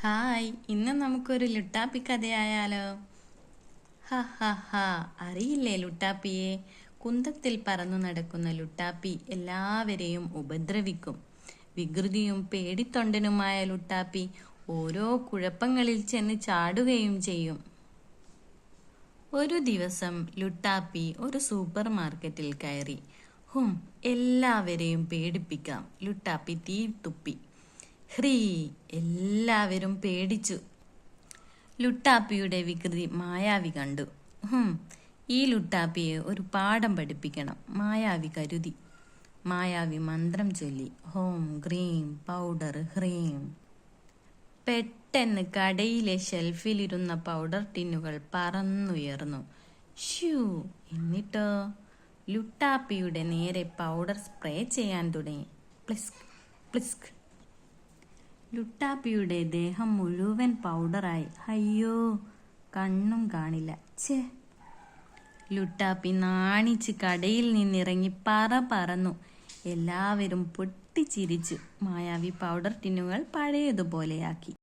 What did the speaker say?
Hi ഇന്ന് നമുക്കൊരു ലുട്ടാപ്പി കഥയായാലോ? ഹ ഹ ഹ. അറിയില്ലേ ലുട്ടാപ്പിയെ? കുന്തത്തിൽ പറന്നു നടക്കുന്ന ലുട്ടാപ്പി എല്ലാവരെയും ഉപദ്രവിക്കും. വികൃതിയും പേടിത്തൊണ്ടനുമായ ലുട്ടാപ്പി ഓരോ കുഴപ്പങ്ങളിൽ ചെന്ന് ചാടുകയും ചെയ്യും. ഒരു ദിവസം ലുട്ടാപ്പി ഒരു സൂപ്പർ മാർക്കറ്റിൽ കയറി. ഹും എല്ലാവരെയും പേടിപ്പിക്കാം. ലുട്ടാപ്പി തീ തുപ്പി. ഹ്രീ എല്ലാവരും പേടിച്ചു. ലുട്ടാപ്പിയുടെ വികൃതി മായാവി കണ്ടു. ഈ ലുട്ടാപ്പിയെ ഒരു പാഠം പഠിപ്പിക്കണം. മായാവി കരുതി. മായാവി മന്ത്രം ചൊല്ലി. ഹോം ഗ്രീം പൗഡർ ഹ്രീം. പെട്ടെന്ന് കടയിലെ ഷെൽഫിലിരുന്ന പൗഡർ ടിന്നുകൾ പറന്നുയർന്നു. ഷ്യൂ എന്നിട്ടോ? ലുട്ടാപ്പിയുടെ നേരെ പൗഡർ സ്പ്രേ ചെയ്യാൻ തുടങ്ങി. പ്ലിസ്ക് പ്ലിസ്ക്. ലുട്ടാപ്പിയുടെ ദേഹം മുഴുവൻ പൗഡറായി. അയ്യോ കണ്ണും കാണില്ല. ഛേ. ലുട്ടാപ്പി നാണിച്ച് കടയിൽ നിന്നിറങ്ങി പറ പറന്നു. എല്ലാവരും പൊട്ടിച്ചിരിച്ചു. മായാവി പൗഡർ ടിന്നുകൾ പഴയതുപോലെയാക്കി.